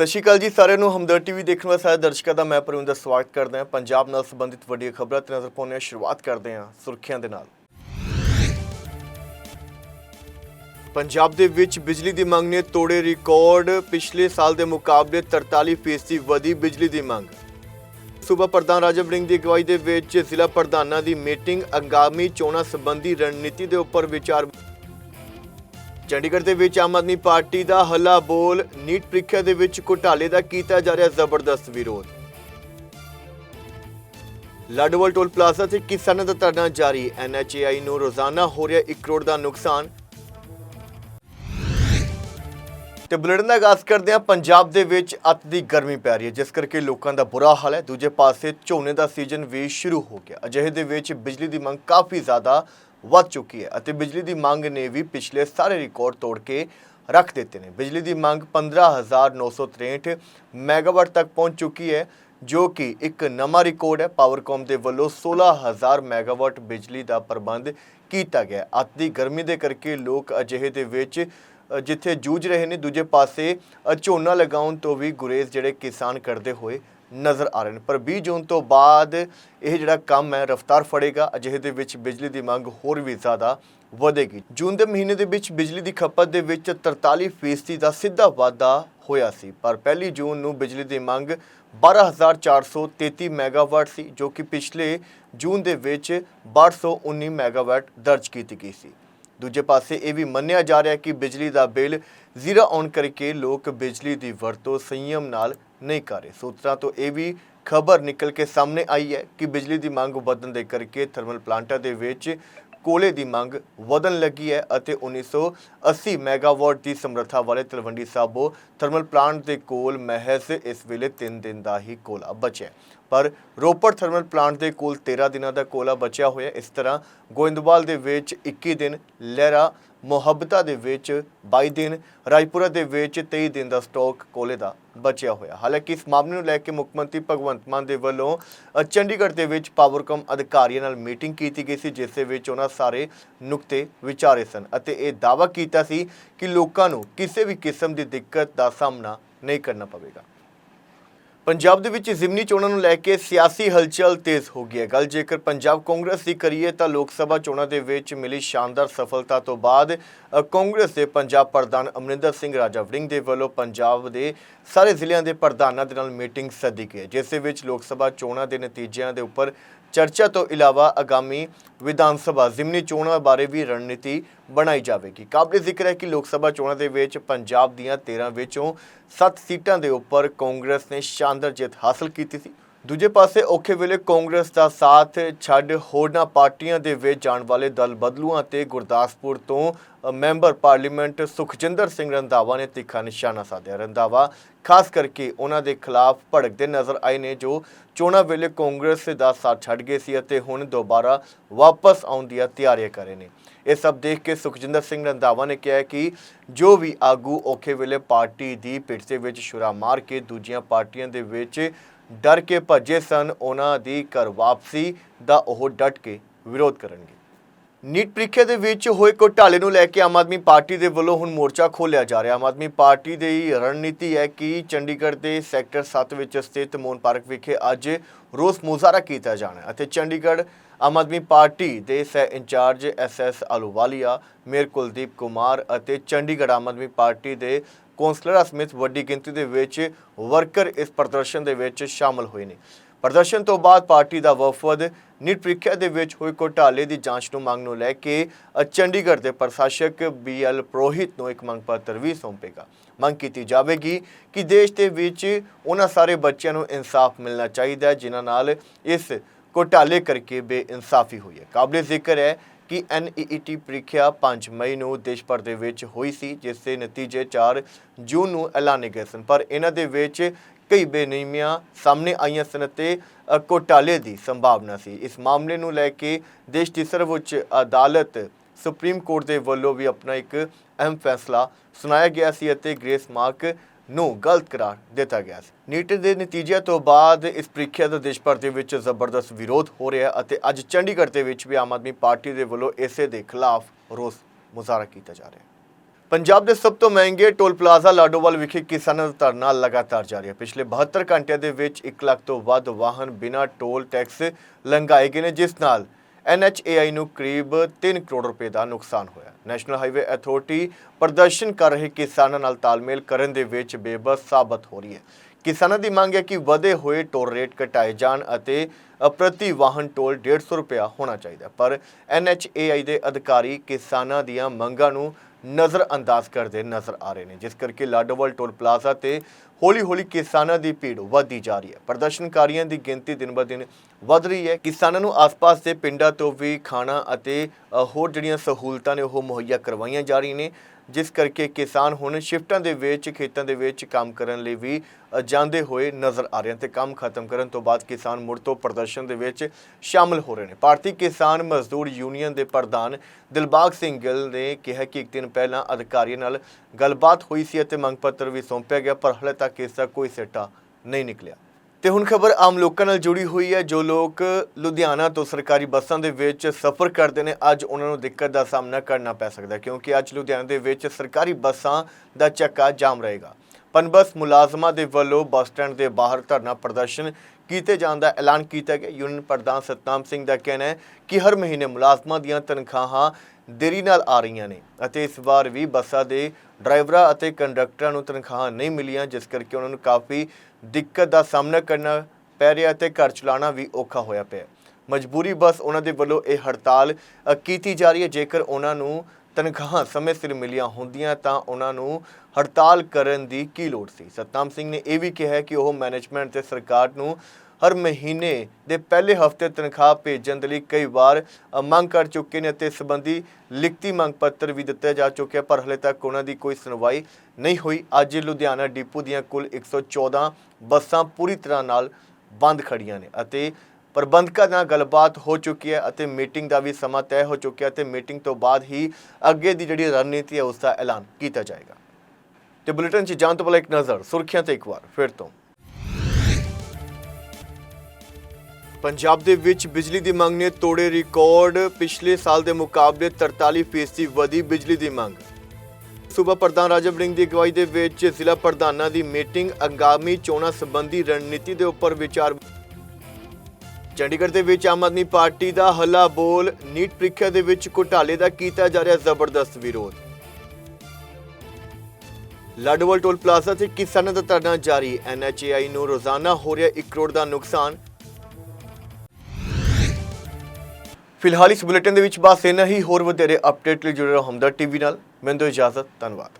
ਸਤਿ ਸ਼੍ਰੀ ਅਕਾਲ ਜੀ, ਸਾਰਿਆਂ ਨੂੰ ਹਮਦਰ ਟੀਵੀ ਦੇਖਣ ਵਾਲੇ ਸਾਰੇ ਦਰਸ਼ਕਾਂ ਦਾ ਮੈਂ ਪਰਵਿੰਦਰ ਸਵਾਗਤ ਕਰਦਾ ਹਾਂ। ਪੰਜਾਬ ਨਾਲ ਸੰਬੰਧਿਤ ਵੱਡੀਆਂ ਖਬਰਾਂ ਤੇ ਨਜ਼ਰ ਪਾਉਂਦੇ ਹਾਂ ਸ਼ੁਰੂਆਤ ਕਰਦੇ ਹਾਂ ਸੁਰਖੀਆਂ ਦੇ ਨਾਲ। ਪੰਜਾਬ ਦੇ ਵਿੱਚ ਬਿਜਲੀ ਦੀ ਮੰਗ ਨੇ ਤੋੜੇ ਰਿਕਾਰਡ। ਪਿਛਲੇ ਸਾਲ ਦੇ ਮੁਕਾਬਲੇ 43% ਵਧੀ ਬਿਜਲੀ ਦੀ ਮੰਗ। ਸੂਬਾ ਪ੍ਰਧਾਨ ਰਾਜਾ ਵੜਿੰਗ ਦੀ ਅਗਵਾਈ ਦੇ ਵਿੱਚ ਜ਼ਿਲ੍ਹਾ ਪ੍ਰਧਾਨਾਂ ਦੀ ਮੀਟਿੰਗ। ਆਗਾਮੀ ਚੋਣਾਂ ਸੰਬੰਧੀ ਰਣਨੀਤੀ ਦੇ ਉੱਪਰ ਵਿਚਾਰ ਚੰਡੀਗੜ੍ਹ ਦੇ ਵਿੱਚ ਆਮ ਆਦਮੀ ਪਾਰਟੀ ਦਾ ਹੱਲਾ ਬੋਲ, ਨੀਟ ਪ੍ਰੀਖਿਆ ਦੇ ਵਿੱਚ ਘੁਟਾਲੇ ਦਾ ਕੀਤਾ ਜਾ ਰਿਹਾ ਜ਼ਬਰਦਸਤ ਵਿਰੋਧ। ਲਾਡੋਵਾਲ ਟੋਲ ਪਲਾਜ਼ਾ ਤੇ ਕਿਸਾਨਾਂ ਦਾ ਧਰਨਾ ਜਾਰੀ। ਐਨਐਚਏਆਈ ਨੂੰ ਰੋਜ਼ਾਨਾ ਹੋ ਰਿਹਾ 1 ਕਰੋੜ ਦਾ ਨੁਕਸਾਨ। ਤੇ ਬੁਲੇਟਿਨ ਦਾ ਆਗਾਜ਼ ਕਰਦੇ ਹਾਂ ਪੰਜਾਬ ਦੇ ਵਿੱਚ ਅੱਤ ਦੀ ਗਰਮੀ ਪੈ ਰਹੀ ਹੈ, ਜਿਸ ਕਰਕੇ ਲੋਕਾਂ ਦਾ ਬੁਰਾ ਹਾਲ ਹੈ। ਦੂਜੇ ਪਾਸੇ ਝੋਨੇ ਦਾ ਸੀਜ਼ਨ ਵੀ ਸ਼ੁਰੂ ਹੋ ਗਿਆ। ਅਜਿਹੇ ਦੇ ਵਿੱਚ ਬਿਜਲੀ ਦੀ ਮੰਗ ਕਾਫੀ ਜ਼ਿਆਦਾ ਵੱਧ ਚੁੱਕੀ ਹੈ ਅਤੇ ਬਿਜਲੀ ਦੀ ਮੰਗ ਨੇ ਵੀ ਪਿਛਲੇ ਸਾਰੇ ਰਿਕਾਰਡ ਤੋੜ ਕੇ ਰੱਖ ਦਿੱਤੇ ਨੇ ਬਿਜਲੀ ਦੀ ਮੰਗ 15963 ਮੈਗਾਵਾਟ ਤੱਕ ਪਹੁੰਚ ਚੁੱਕੀ ਹੈ, ਜੋ ਕਿ ਇੱਕ ਨਵਾਂ ਰਿਕਾਰਡ ਹੈ ਪਾਵਰਕੌਮ ਦੇ ਵੱਲੋਂ 16000 ਮੈਗਾਵਾਟ ਬਿਜਲੀ ਦਾ ਪ੍ਰਬੰਧ ਕੀਤਾ ਗਿਆ ਹੈ। ਦੀ ਗਰਮੀ ਦੇ ਕਰਕੇ ਲੋਕ ਅਜਿਹੇ ਦੇ ਵਿੱਚ ਜਿੱਥੇ ਜੂਝ ਰਹੇ ਨੇ, ਦੂਜੇ ਪਾਸੇ ਝੋਨਾ ਲਗਾਉਣ ਤੋਂ ਵੀ ਗੁਰੇਜ਼ ਜਿਹੜੇ ਕਿਸਾਨ ਕਰਦੇ ਹੋਏ ਨਜ਼ਰ ਆ ਰਹੇ ਨੇ। ਪਰ 20 ਜੂਨ ਤੋਂ ਬਾਅਦ ਇਹ ਜਿਹੜਾ ਕੰਮ ਹੈ, ਰਫ਼ਤਾਰ ਫੜੇਗਾ। ਅਜਿਹੇ ਦੇ ਵਿੱਚ ਬਿਜਲੀ ਦੀ ਮੰਗ ਹੋਰ ਵੀ ਜ਼ਿਆਦਾ ਵਧੇਗੀ। ਜੂਨ ਦੇ ਮਹੀਨੇ ਦੇ ਵਿੱਚ ਬਿਜਲੀ ਦੀ ਖਪਤ ਦੇ ਵਿੱਚ 43% ਦਾ ਸਿੱਧਾ ਵਾਧਾ ਹੋਇਆ ਸੀ। ਪਰ ਪਹਿਲੀ ਜੂਨ ਨੂੰ ਬਿਜਲੀ ਦੀ ਮੰਗ 12433 ਮੈਗਾਵਾਟ ਸੀ, ਜੋ ਕਿ ਪਿਛਲੇ ਜੂਨ ਦੇ ਵਿੱਚ 1219 ਮੈਗਾਵਾਟ ਦਰਜ ਕੀਤੀ ਗਈ ਸੀ। ਦੂਜੇ ਪਾਸੇ ਇਹ ਵੀ ਮੰਨਿਆ ਜਾ ਰਿਹਾ ਕਿ ਬਿਜਲੀ ਦਾ ਬਿੱਲ ਜ਼ੀਰਾ ਆਉਣ ਕਰਕੇ ਲੋਕ ਬਿਜਲੀ ਦੀ ਵਰਤੋਂ ਸੰਯਮ ਨਾਲ ਨਹੀਂ ਕਰ ਰਹੇ। ਸੂਤਰਾਂ ਤੋਂ ਇਹ ਵੀ ਖਬਰ ਨਿਕਲ ਕੇ ਸਾਹਮਣੇ ਆਈ ਹੈ ਕਿ ਬਿਜਲੀ ਦੀ ਮੰਗ ਵਧਣ ਦੇ ਕਰਕੇ ਥਰਮਲ ਪਲਾਂਟਾਂ ਦੇ ਵਿੱਚ ਕੋਲੇ ਦੀ ਮੰਗ ਵਧਣ ਲੱਗੀ ਹੈ ਅਤੇ 1980 ਮੈਗਾਵਾਟ ਦੀ ਸਮਰੱਥਾ ਵਾਲੇ ਤਲਵੰਡੀ ਸਾਬੋ ਥਰਮਲ ਪਲਾਂਟ ਦੇ ਕੋਲ ਮਹਿਜ਼ ਇਸ ਵੇਲੇ 3 ਦਿਨ ਦਾ ਹੀ ਕੋਲਾ ਬਚਿਆ ਪਰ ਰੋਪੜ ਥਰਮਲ ਪਲਾਂਟ ਦੇ ਕੋਲ 13 ਦਿਨਾਂ ਦਾ ਕੋਲਾ ਬਚਿਆ ਹੋਇਆ ਇਸ ਤਰ੍ਹਾਂ ਗੋਇੰਦਵਾਲ ਦੇ ਵਿੱਚ 21 ਦਿਨ ਲਹਿਰਾ ਮੁਹੱਬਤਾ ਦੇ ਵਿੱਚ 22 ਦਿਨ ਰਾਜਪੁਰਾ ਦੇ ਵਿੱਚ 23 ਦਿਨ ਦਾ ਸਟਾਕ ਕੋਲੇ ਦਾ ਬਚਿਆ ਹੋਇਆ ਹਾਲਾਂਕਿ ਇਸ ਮਾਮਲੇ ਨੂੰ ਲੈ ਕੇ ਮੁੱਖ ਮੰਤਰੀ ਭਗਵੰਤ ਮਾਨ ਦੇ ਵੱਲੋਂ ਅ, ਚੰਡੀਗੜ੍ਹ ਦੇ ਵਿੱਚ ਪਾਵਰਕਾਮ ਅਧਿਕਾਰੀਆਂ ਨਾਲ ਮੀਟਿੰਗ ਕੀਤੀ ਗਈ ਸੀ ਜਿਸ ਦੇ ਵਿੱਚ ਉਹਨਾਂ ਸਾਰੇ ਨੁਕਤੇ ਵਿਚਾਰੇ ਸਨ ਅਤੇ ਇਹ ਦਾਅਵਾ ਕੀਤਾ ਸੀ ਕਿ ਲੋਕਾਂ ਨੂੰ ਕਿਸੇ ਵੀ ਕਿਸਮ ਦੀ ਦਿੱਕਤ ਦਾ ਸਾਹਮਣਾ ਨਹੀਂ ਕਰਨਾ ਪਵੇਗਾ। ਪੰਜਾਬ ਦੇ ਵਿੱਚ ਜ਼ਿਮਨੀ ਚੋਣਾਂ ਨੂੰ ਲੈ ਕੇ ਸਿਆਸੀ ਹਲਚਲ ਤੇਜ਼ ਹੋ ਗਈ ਹੈ। ਗੱਲ ਜੇਕਰ ਪੰਜਾਬ ਕਾਂਗਰਸ ਦੀ ਕਰੀਏ ਤਾਂ ਲੋਕ ਸਭਾ ਚੋਣਾਂ ਦੇ ਵਿੱਚ ਮਿਲੀ ਸ਼ਾਨਦਾਰ ਸਫਲਤਾ ਤੋਂ ਬਾਅਦ ਕਾਂਗਰਸ ਦੇ ਪੰਜਾਬ ਪ੍ਰਧਾਨ ਅਮਰਿੰਦਰ ਸਿੰਘ ਰਾਜਾ ਵੜਿੰਗ ਦੇ ਵੱਲੋਂ ਪੰਜਾਬ ਦੇ ਸਾਰੇ ਜ਼ਿਲ੍ਹਿਆਂ ਦੇ ਪ੍ਰਧਾਨਾਂ ਦੇ ਨਾਲ ਮੀਟਿੰਗ ਸੱਦੀ ਗਈ ਹੈ, ਜਿਸ ਦੇ ਵਿੱਚ ਲੋਕ ਸਭਾ ਚੋਣਾਂ ਦੇ ਨਤੀਜਿਆਂ ਦੇ ਉੱਪਰ ਚਰਚਾ ਤੋਂ ਇਲਾਵਾ ਆਗਾਮੀ ਵਿਧਾਨ ਸਭਾ ਜ਼ਿਮਨੀ ਚੋਣਾਂ ਬਾਰੇ ਵੀ ਰਣਨੀਤੀ ਬਣਾਈ ਜਾਵੇਗੀ। ਕਾਬਲੇ ਜ਼ਿਕਰ ਹੈ ਕਿ ਲੋਕ ਸਭਾ ਚੋਣਾਂ ਦੇ ਵਿੱਚ ਪੰਜਾਬ ਦੀਆਂ 13 ਵਿੱਚੋਂ 7 ਸੀਟਾਂ ਦੇ ਉੱਪਰ ਕਾਂਗਰਸ ਨੇ ਸ਼ਾਨਦਾਰ ਜਿੱਤ ਹਾਸਲ ਕੀਤੀ ਸੀ। ਦੂਜੇ ਪਾਸੇ ਔਖੇ ਵੇਲੇ ਕਾਂਗਰਸ ਦਾ ਸਾਥ ਛੱਡ ਹੋਰਨਾਂ ਪਾਰਟੀਆਂ ਦੇ ਵਿੱਚ ਜਾਣ ਵਾਲੇ ਦਲ ਬਦਲੂਆਂ ਤੇ ਗੁਰਦਾਸਪੁਰ ਤੋਂ ਮੈਂਬਰ ਪਾਰਲੀਮੈਂਟ ਸੁਖਜਿੰਦਰ ਸਿੰਘ ਰੰਧਾਵਾ ਨੇ ਤਿੱਖਾ ਨਿਸ਼ਾਨਾ ਸਾਧਿਆ। ਰੰਧਾਵਾ, ਖਾਸ ਕਰਕੇ ਉਹਨਾਂ ਦੇ ਖਿਲਾਫ ਭੜਕਦੇ ਨਜ਼ਰ ਆਏ ਨੇ ਜੋ ਚੋਣਾਂ ਵੇਲੇ ਕਾਂਗਰਸ ਦਾ ਸਾਥ ਛੱਡ ਗਏ ਸੀ ਅਤੇ ਹੁਣ ਦੁਬਾਰਾ ਵਾਪਸ ਆਉਣ ਦੀਆਂ ਤਿਆਰੀਆਂ ਕਰ ਰਹੇ ਨੇ। ਇਹ ਸਭ ਦੇਖ ਕੇ ਸੁਖਜਿੰਦਰ ਸਿੰਘ ਰੰਧਾਵਾ ਨੇ ਕਿਹਾ ਕਿ ਜੋ ਵੀ ਆਗੂ ਔਖੇ ਵੇਲੇ ਪਾਰਟੀ ਦੀ ਪਿੱਠ ਦੇ ਵਿੱਚ ਛੁਰਾ ਮਾਰ ਕੇ ਦੂਜੀਆਂ ਪਾਰਟੀਆਂ ਦੇ ਵਿੱਚ ਡਰ ਕੇ ਭੱਜੇ ਸਨ, ਉਹਨਾਂ ਦੀ ਘਰ ਵਾਪਸੀ ਦਾ ਉਹ ਡਟ ਕੇ ਵਿਰੋਧ ਕਰਨਗੇ। ਨੀਟ ਪ੍ਰੀਖਿਆ ਦੇ ਵਿੱਚ ਹੋਏ ਘੋਟਾਲੇ ਨੂੰ ਲੈ ਕੇ ਆਮ ਆਦਮੀ ਪਾਰਟੀ ਦੇ ਵੱਲੋਂ ਹੁਣ ਮੋਰਚਾ ਖੋਲ੍ਹਿਆ ਜਾ ਰਿਹਾ। ਆਮ ਆਦਮੀ ਪਾਰਟੀ ਦੀ ਰਣਨੀਤੀ ਹੈ ਕਿ ਚੰਡੀਗੜ੍ਹ ਦੇ ਸੈਕਟਰ 7 ਵਿੱਚ ਸਥਿਤ ਮੋਨ ਪਾਰਕ ਵਿਖੇ ਅੱਜ ਰੋਸ ਮੁਜ਼ਾਹਰਾ ਕੀਤਾ ਜਾਣਾ ਅਤੇ ਚੰਡੀਗੜ੍ਹ ਆਮ ਆਦਮੀ ਪਾਰਟੀ ਦੇ ਸਹਿ incharge SS Ahluwalia mayor Kuldeep Kumar ਅਤੇ ਚੰਡੀਗੜ੍ਹ ਆਮ ਆਦਮੀ ਪਾਰਟੀ ਦੇ ਕੌਂਸਲਰਾਂ ਸਮੇਤ ਵੱਡੀ ਗਿਣਤੀ ਦੇ ਵਿੱਚ ਵਰਕਰ ਇਸ ਪ੍ਰਦਰਸ਼ਨ ਦੇ ਵਿੱਚ ਸ਼ਾਮਲ ਹੋਏ ਨੇ। ਪ੍ਰਦਰਸ਼ਨ ਤੋਂ ਬਾਅਦ ਪਾਰਟੀ ਦਾ ਵਫਦ ਨਿਟ ਪ੍ਰੀਖਿਆ ਦੇ ਵਿੱਚ ਹੋਏ ਘੋਟਾਲੇ ਦੀ ਜਾਂਚ ਨੂੰ ਮੰਗ ਨੂੰ ਲੈ ਕੇ ਚੰਡੀਗੜ੍ਹ ਦੇ ਪ੍ਰਸ਼ਾਸਕ ਬੀਐਲ ਪ੍ਰੋਹਿਤ ਨੂੰ ਇੱਕ ਮੰਗ ਪੱਤਰ ਵੀ ਸੌਂਪੇਗਾ। ਮੰਗ ਕੀਤੀ ਜਾਵੇਗੀ ਕਿ ਦੇਸ਼ ਦੇ ਵਿੱਚ ਉਹਨਾਂ ਸਾਰੇ ਬੱਚਿਆਂ ਨੂੰ ਇਨਸਾਫ ਮਿਲਣਾ ਚਾਹੀਦਾ ਹੈ, ਜਿਨ੍ਹਾਂ ਨਾਲ ਇਸ ਘੋਟਾਲੇ ਕਰਕੇ ਬੇਇਨਸਾਫੀ ਹੋਈ ਹੈ। ਕਾਬਲੇ ਜ਼ਿਕਰ ਹੈ ਕਿ NEET ਪ੍ਰੀਖਿਆ 5 ਮਈ ਨੂੰ ਦੇਸ਼ ਭਰ ਦੇ ਵਿੱਚ ਹੋਈ ਸੀ, ਜਿਸ ਦੇ ਨਤੀਜੇ 4 ਜੂਨ ਨੂੰ ਐਲਾਨੇ ਗਏ ਸਨ। ਪਰ ਇਹਨਾਂ ਦੇ ਵਿੱਚ ਕਈ ਬੇਨਿਯਮੀਆਂ ਸਾਹਮਣੇ ਆਈਆਂ ਸਨ ਅਤੇ ਘੋਟਾਲੇ ਦੀ ਸੰਭਾਵਨਾ ਸੀ। ਇਸ ਮਾਮਲੇ ਨੂੰ ਲੈ ਕੇ ਦੇਸ਼ ਦੀ ਸਰਵਉੱਚ ਅਦਾਲਤ ਸੁਪਰੀਮ ਕੋਰਟ ਦੇ ਵੱਲੋਂ ਵੀ ਆਪਣਾ ਇੱਕ ਅਹਿਮ ਫੈਸਲਾ ਸੁਣਾਇਆ ਗਿਆ ਸੀ ਅਤੇ ਗ੍ਰੇਸ ਮਾਰਕ ਨੂੰ ਗਲਤ ਕਰਾਰ ਦਿੱਤਾ ਗਿਆ ਸੀ। ਨੀਟ ਦੇ ਨਤੀਜਿਆਂ ਤੋਂ ਬਾਅਦ ਇਸ ਪ੍ਰੀਖਿਆ ਦਾ ਦੇਸ਼ ਭਰ ਦੇ ਵਿੱਚ ਜ਼ਬਰਦਸਤ ਵਿਰੋਧ ਹੋ ਰਿਹਾ ਅਤੇ ਅੱਜ ਚੰਡੀਗੜ੍ਹ ਦੇ ਵਿੱਚ ਵੀ ਆਮ ਆਦਮੀ ਪਾਰਟੀ ਦੇ ਵੱਲੋਂ ਇਸੇ ਦੇ ਖਿਲਾਫ ਰੋਸ ਮੁਜ਼ਾਹਰਾ ਕੀਤਾ ਜਾ ਰਿਹਾ ਹੈ। ਪੰਜਾਬ ਦੇ ਸਭ ਤੋਂ ਮਹਿੰਗੇ ਟੋਲ ਪਲਾਜ਼ਾ ਲਾਡੋਵਾਲ ਵਿਖੇ ਕਿਸਾਨਾਂ ਦਾ ਧਰਨਾ ਲਗਾਤਾਰ ਜਾਰੀ ਹੈ। ਪਿਛਲੇ 72 ਘੰਟਿਆਂ ਦੇ ਵਿੱਚ 1 ਲੱਖ ਤੋਂ ਵੱਧ ਵਾਹਨ ਬਿਨਾਂ ਟੋਲ ਟੈਕਸ ਲੰਘਾਏ ਗਏ ਨੇ, ਜਿਸ ਨਾਲ NHAI ਨੂੰ ਕਰੀਬ 3 ਕਰੋੜ ਰੁਪਏ ਦਾ ਨੁਕਸਾਨ ਹੋਇਆ ਨੈਸ਼ਨਲ ਹਾਈਵੇ ਅਥਾਰਟੀ ਪ੍ਰਦਰਸ਼ਨ ਕਰ ਰਹੇ ਕਿਸਾਨਾਂ ਨਾਲ ਤਾਲਮੇਲ ਕਰਨ ਦੇ ਵਿੱਚ ਬੇਬਸ ਸਾਬਤ ਹੋ ਰਹੀ ਹੈ ਕਿਸਾਨਾਂ ਦੀ ਮੰਗ ਹੈ ਕਿ ਵਧੇ ਹੋਏ ਟੋਲ ਰੇਟ ਘਟਾਏ ਜਾਣ ਅਤੇ ਪ੍ਰਤੀ ਵਾਹਨ ਟੋਲ 150 ਰੁਪਇਆ ਹੋਣਾ ਚਾਹੀਦਾ ਹੈ। ਪਰ NHAI ਦੇ ਅਧਿਕਾਰੀ ਕਿਸਾਨਾਂ ਦੀਆਂ ਮੰਗਾਂ ਨੂੰ ਨਜ਼ਰ ਅੰਦਾਜ਼ ਕਰਦੇ ਨਜ਼ਰ ਆ ਰਹੇ ਨੇ, ਜਿਸ ਕਰਕੇ ਲਾਡੋਵਾਲ ਟੋਲ ਪਲਾਜ਼ਾ ਤੇ ਹੌਲੀ-ਹੌਲੀ ਕਿਸਾਨਾਂ ਦੀ ਭੀੜ ਵਧਦੀ ਜਾ ਰਹੀ ਹੈ। ਪ੍ਰਦਰਸ਼ਨਕਾਰੀਆਂ ਦੀ ਗਿਣਤੀ ਦਿਨ-ਬਦਿਨ ਵਧ ਰਹੀ ਹੈ। ਕਿਸਾਨਾਂ ਨੂੰ ਆਸ-ਪਾਸ ਦੇ ਪਿੰਡਾਂ ਤੋਂ ਵੀ ਖਾਣਾ ਅਤੇ ਹੋਰ ਜਿਹੜੀਆਂ ਸਹੂਲਤਾਂ ਨੇ ਉਹ ਮੁਹੱਈਆ ਕਰਵਾਈਆਂ ਜਾ ਰਹੀਆਂ ਨੇ। ਜਿਸ ਕਰਕੇ ਕਿਸਾਨ ਹੁਣ ਸ਼ਿਫਟਾਂ ਦੇ ਵਿੱਚ, ਖੇਤਾਂ ਦੇ ਵਿੱਚ ਕੰਮ ਕਰਨ ਲਈ ਵੀ ਜਾਂਦੇ ਹੋਏ ਨਜ਼ਰ ਆ ਰਹੇ ਹਨ ਤੇ ਕੰਮ ਖਤਮ ਕਰਨ ਤੋਂ ਬਾਅਦ ਕਿਸਾਨ ਮੁੜ ਤੋਂ ਪ੍ਰਦਰਸ਼ਨ ਦੇ ਵਿੱਚ ਸ਼ਾਮਲ ਹੋ ਰਹੇ ਨੇ। ਭਾਰਤੀ ਕਿਸਾਨ ਮਜ਼ਦੂਰ ਯੂਨੀਅਨ ਦੇ ਪ੍ਰਧਾਨ ਦਿਲਬਾਗ ਸਿੰਘ ਗਿੱਲ ਨੇ ਕਿਹਾ ਕਿ ਇੱਕ ਦਿਨ ਪਹਿਲਾਂ ਅਧਿਕਾਰੀਆਂ ਨਾਲ ਗੱਲਬਾਤ ਹੋਈ ਸੀ ਅਤੇ ਮੰਗ ਪੱਤਰ ਵੀ ਸੌਂਪਿਆ ਗਿਆ, ਪਰ ਹਾਲੇ ਤੱਕ ਇਸ ਦਾ ਕੋਈ ਸਿੱਟਾ ਨਹੀਂ ਨਿਕਲਿਆ। ਤੇ ਹੁਣ ਖਬਰ ਆਮ ਲੋਕਾਂ ਨਾਲ ਜੁੜੀ ਹੋਈ ਹੈ, ਜੋ ਲੋਕ ਲੁਧਿਆਣਾ ਤੋਂ ਸਰਕਾਰੀ ਬੱਸਾਂ ਦੇ ਵਿੱਚ ਸਫ਼ਰ ਕਰਦੇ ਨੇ। ਅੱਜ ਉਹਨਾਂ ਨੂੰ ਦਿੱਕਤ ਦਾ ਸਾਹਮਣਾ ਕਰਨਾ ਪੈ ਸਕਦਾ ਹੈ, ਕਿਉਂਕਿ ਅੱਜ ਲੁਧਿਆਣਾ ਦੇ ਵਿੱਚ ਸਰਕਾਰੀ ਬੱਸਾਂ ਦਾ ਚੱਕਾ ਜਾਮ ਰਹੇਗਾ। ਪਨਬਸ ਮੁਲਾਜ਼ਮਾਂ ਦੇ ਵੱਲੋਂ ਬੱਸ ਸਟੈਂਡ ਦੇ ਬਾਹਰ ਧਰਨਾ ਪ੍ਰਦਰਸ਼ਨ ਕੀਤੇ ਜਾਣ ਦਾ ਐਲਾਨ ਕੀਤਾ ਗਿਆ। ਯੂਨੀਅਨ ਪ੍ਰਧਾਨ ਸਤਨਾਮ ਸਿੰਘ ਦਾ ਕਹਿਣਾ ਹੈ ਕਿ ਹਰ ਮਹੀਨੇ ਮੁਲਾਜ਼ਮਾਂ ਦੀਆਂ ਤਨਖਾਹਾਂ ਦੇਰੀ ਨਾਲ ਆ ਰਹੀਆਂ ਨੇ ਅਤੇ ਇਸ ਵਾਰ ਵੀ ਬੱਸਾਂ ਦੇ ਡਰਾਈਵਰਾਂ ਅਤੇ ਕੰਡਕਟਰਾਂ ਨੂੰ ਤਨਖਾਹਾਂ ਨਹੀਂ ਮਿਲੀਆਂ, ਜਿਸ ਕਰਕੇ ਉਹਨਾਂ ਨੂੰ ਕਾਫੀ ਦਿੱਕਤ ਦਾ ਸਾਹਮਣਾ ਕਰਨਾ ਪੈ ਰਿਹਾ ਤੇ ਘਰ ਚਲਾਉਣਾ ਵੀ ਔਖਾ ਹੋਇਆ ਪਿਆ ਮਜਬੂਰੀ ਬਸ ਉਹਨਾਂ ਦੇ ਵੱਲੋਂ ਇਹ ਹੜਤਾਲ ਕੀਤੀ ਜਾ ਰਹੀ ਹੈ। ਜੇਕਰ ਉਹਨਾਂ ਨੂੰ ਤਨਖਾਹਾਂ ਸਮੇਂ ਸਿਰ ਮਿਲੀਆਂ ਹੁੰਦੀਆਂ ਤਾਂ ਉਹਨਾਂ ਨੂੰ ਹੜਤਾਲ ਕਰਨ ਦੀ ਕੀ ਲੋੜ ਸੀ? ਸਤਨਾਮ ਸਿੰਘ ਨੇ ਇਹ ਵੀ ਕਿਹਾ ਕਿ ਉਹ ਮੈਨੇਜਮੈਂਟ ਤੇ ਸਰਕਾਰ ਨੂੰ ਹਰ ਮਹੀਨੇ ਦੇ ਪਹਿਲੇ ਹਫ਼ਤੇ ਤਨਖਾਹ ਭੇਜਣ ਦੇ ਲਈ ਕਈ ਵਾਰ ਮੰਗ ਕਰ ਚੁੱਕੇ ਨੇ ਅਤੇ ਸੰਬੰਧੀ ਲਿਖਤੀ ਮੰਗ ਪੱਤਰ ਵੀ ਦਿੱਤਾ ਜਾ ਚੁੱਕਿਆ ਪਰ ਹਲੇ ਤੱਕ ਉਹਨਾਂ ਦੀ ਕੋਈ ਸੁਣਵਾਈ ਨਹੀਂ ਹੋਈ। ਅੱਜ ਲੁਧਿਆਣਾ ਡਿਪੂ ਦੀਆਂ ਕੁੱਲ 114 ਬੱਸਾਂ ਪੂਰੀ ਤਰ੍ਹਾਂ ਨਾਲ ਬੰਦ ਖੜੀਆਂ ਨੇ ਅਤੇ ਪ੍ਰਬੰਧਕਾਂ ਨਾਲ ਗੱਲਬਾਤ ਹੋ ਚੁੱਕੀ ਹੈ ਅਤੇ ਮੀਟਿੰਗ ਦਾ ਵੀ ਸਮਾਂ ਤੈਅ ਹੋ ਚੁੱਕਿਆ ਤੇ ਮੀਟਿੰਗ ਤੋਂ ਬਾਅਦ ਹੀ ਅੱਗੇ ਦੀ ਜਿਹੜੀ ਰਣਨੀਤੀ ਹੈ, ਉਸ ਦਾ ਐਲਾਨ ਕੀਤਾ ਜਾਏਗਾ। ਤੇ ਬੁਲੇਟਿਨ 'ਚ ਜਾਣ ਤੋਂ ਪਹਿਲਾਂ ਇੱਕ ਨਜ਼ਰ, ਸੁਰਖੀਆਂ ਤੇ ਇੱਕ ਵਾਰ, ਫਿਰ ਤੋਂ। ਪੰਜਾਬ ਦੇ ਵਿੱਚ ਬਿਜਲੀ ਦੀ ਮੰਗ ਨੇ ਤੋੜੇ ਰਿਕਾਰਡ। ਪਿਛਲੇ ਸਾਲ ਦੇ ਮੁਕਾਬਲੇ 43% ਵਧੀ ਬਿਜਲੀ ਦੀ ਮੰਗ। ਸੂਬਾ ਪ੍ਰਧਾਨ ਰਾਜਾ ਵੜਿੰਗ ਦੀ ਅਗਵਾਈ ਦੇ ਵਿੱਚ ਜ਼ਿਲ੍ਹਾ ਪ੍ਰਧਾਨਾਂ ਦੀ ਮੀਟਿੰਗ, ਆਗਾਮੀ ਚੋਣਾਂ ਸੰਬੰਧੀ ਰਣਨੀਤੀ ਦੇ ਉੱਪਰ ਵਿਚਾਰ ਚੰਡੀਗੜ੍ਹ ਦੇ ਵਿੱਚ ਆਮ ਆਦਮੀ ਪਾਰਟੀ ਦਾ ਹੱਲਾ ਬੋਲ, ਨੀਟ ਪ੍ਰੀਖਿਆ ਦੇ ਵਿੱਚ ਘੁਟਾਲੇ ਦਾ ਕੀਤਾ ਜਾ ਰਿਹਾ ਜ਼ਬਰਦਸਤ ਵਿਰੋਧ। ਲਾਡੋਵਾਲ ਟੋਲ ਪਲਾਜ਼ਾ ਤੇ ਕਿਸਾਨਾਂ ਦਾ ਧਰਨਾ ਜਾਰੀ। ਐਨਐਚਏਆਈ ਨੂੰ ਰੋਜ਼ਾਨਾ ਹੋ ਰਿਹਾ 1 ਕਰੋੜ ਦਾ ਨੁਕਸਾਨ। ਫਿਲਹਾਲ ਇਸ ਬੁਲੇਟਿਨ ਦੇ ਵਿੱਚ ਬਸ ਇੰਨਾ ਹੀ। ਹੋਰ ਵਧੇਰੇ ਅਪਡੇਟ ਲਈ ਜੁੜੇ ਰਹੋ ਹਮਦਰ ਟੀਵੀ ਨਾਲ। ਮੈਨੂੰ ਦਿਓ ਇਜਾਜ਼ਤ, ਧੰਨਵਾਦ।